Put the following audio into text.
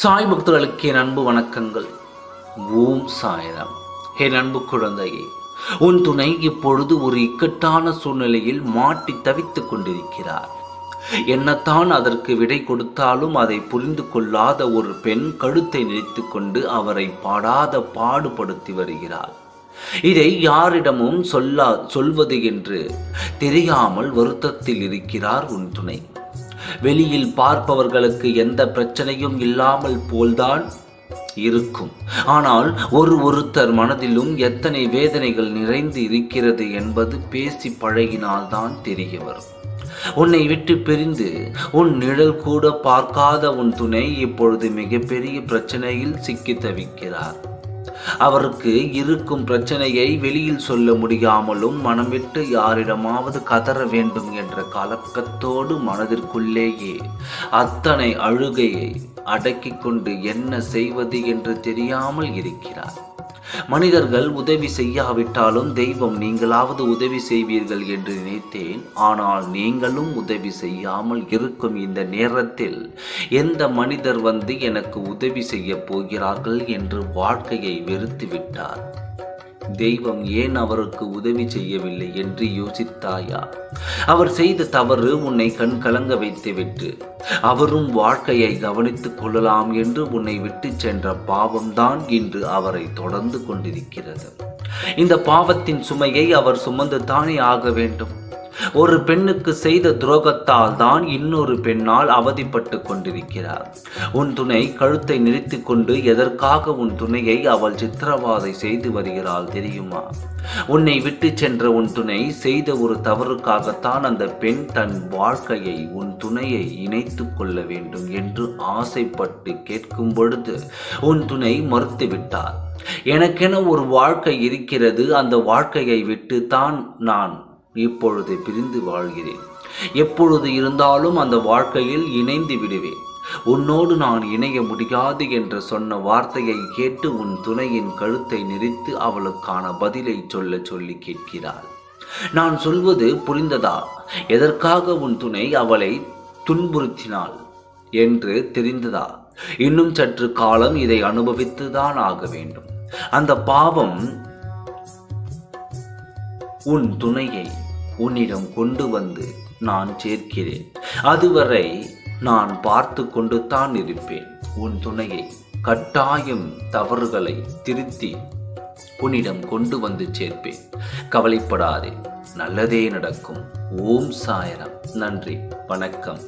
சாய் பக்தர்களுக்கு என் அன்பு வணக்கங்கள். ஓம் சாயராம். என் அன்பு குழந்தையே உன் துணை இப்பொழுது ஒரு இக்கட்டான சூழ்நிலையில் மாட்டி தவித்துக் கொண்டிருக்கிறார். என்னத்தான் அதற்கு விடை கொடுத்தாலும் அதை புரிந்து கொள்ளாத ஒரு பெண் கழுத்தை நினைத்து கொண்டு அவரை பாடாத பாடுபடுத்தி வருகிறார் இதை யாரிடமும் சொல்லா சொல்வது என்று தெரியாமல் வருத்தத்தில் இருக்கிறார் உன் துணை. வெளியில் பார்ப்பவர்களுக்கு எந்த பிரச்சனையும் இல்லாமல் போல்தான் இருக்கும். ஆனால் ஒரு ஒருத்தர் மனதிலும் எத்தனை வேதனைகள் நிறைந்து இருக்கிறது என்பது பேசி பழகினால்தான் தெரிய வரும். உன்னை விட்டு பிரிந்து உன் நிழல் கூட பார்க்காத உன் துணை இப்பொழுது மிகப்பெரிய பிரச்சனையில் சிக்கி தவிக்கிறார். அவருக்கு இருக்கும் பிரச்சனையை வெளியில் சொல்ல முடியாமலும் மனம் விட்டு யாரிடமாவது கதற வேண்டும் என்ற கலக்கத்தோடு மனதிற்குள்ளேயே அத்தனை அழுகையை அடக்கிக் கொண்டு என்ன செய்வது என்று தெரியாமல் இருக்கிறார். மனிதர்கள் உதவி செய்யாவிட்டாலும் தெய்வம் நீங்களாவது உதவி செய்வீர்கள் என்று நினைத்தேன். ஆனால் நீங்களும் உதவி செய்யாமல் இருக்கும் இந்த நேரத்தில் எந்த மனிதர் வந்து எனக்கு உதவி செய்ய போகிறார்கள் என்று வாழ்க்கையை வெறுத்து விட்டார் தெய்வம் ஏன் அவருக்கு உதவி செய்யவில்லை என்று யோசித்தாயா? அவர் செய்த தவறு உன்னை கண் கலங்க வைத்துவிட்டு அவரும் வாழ்க்கையை கவனித்துக் கொள்ளலாம் என்று உன்னை விட்டு சென்ற பாவம்தான் இன்று அவரை தொடர்ந்து கொண்டிருக்கிறது. இந்த பாவத்தின் சுமையை அவர் சுமந்து தானே ஆக வேண்டும்? ஒரு பெண்ணுக்கு செய்த துரோகத்தால் தான் இன்னொரு பெண்ணால் அவதிப்பட்டு கொண்டிருக்கிறார். உன் துணை கழுத்தை நிறுத்தி கொண்டு எதற்காக உன் துணையை அவள் சித்திரவாதை செய்து வருகிறாள் தெரியுமா? உன்னை விட்டு சென்ற உன் துணை செய்த ஒரு தவறுக்காகத்தான் அந்த பெண் தன் வாழ்க்கையை உன் துணையை இணைத்து கொள்ள வேண்டும் என்று ஆசைப்பட்டு கேட்கும் பொழுது உன் துணை மறுத்துவிட்டார். எனக்கென ஒரு வாழ்க்கை இருக்கிறது அந்த வாழ்க்கையை விட்டு தான் நான் இப்பொழுது பிரிந்து வாழ்கிறேன். எப்பொழுது இருந்தாலும் அந்த வாழ்க்கையில் இணைந்து விடுவேன். உன்னோடு நான் இணைய முடியாது என்று சொன்ன வார்த்தையை கேட்டு உன் துணையின் கழுத்தை நெரித்து அவளுக்கான பதிலை சொல்ல சொல்லி கேட்கிறாள். நான் சொல்வது புரிந்ததா? எதற்காக உன் துணை அவளை துன்புறுத்தினாள் என்று தெரிந்ததா? இன்னும் சற்று காலம் இதை அனுபவித்துதான் ஆக வேண்டும். அந்த பாவம் உன் துணையை உன்னிடம் கொண்டு வந்து நான் சேர்க்கிறேன். அதுவரை நான் பார்த்து கொண்டு தான் இருப்பேன். உன் துணையை கட்டாயம் தவறுகளை திருத்தி உன்னிடம் கொண்டு வந்து சேர்ப்பேன். கவலைப்படாதே நல்லதே நடக்கும். ஓம் சாயரம். நன்றி வணக்கம்.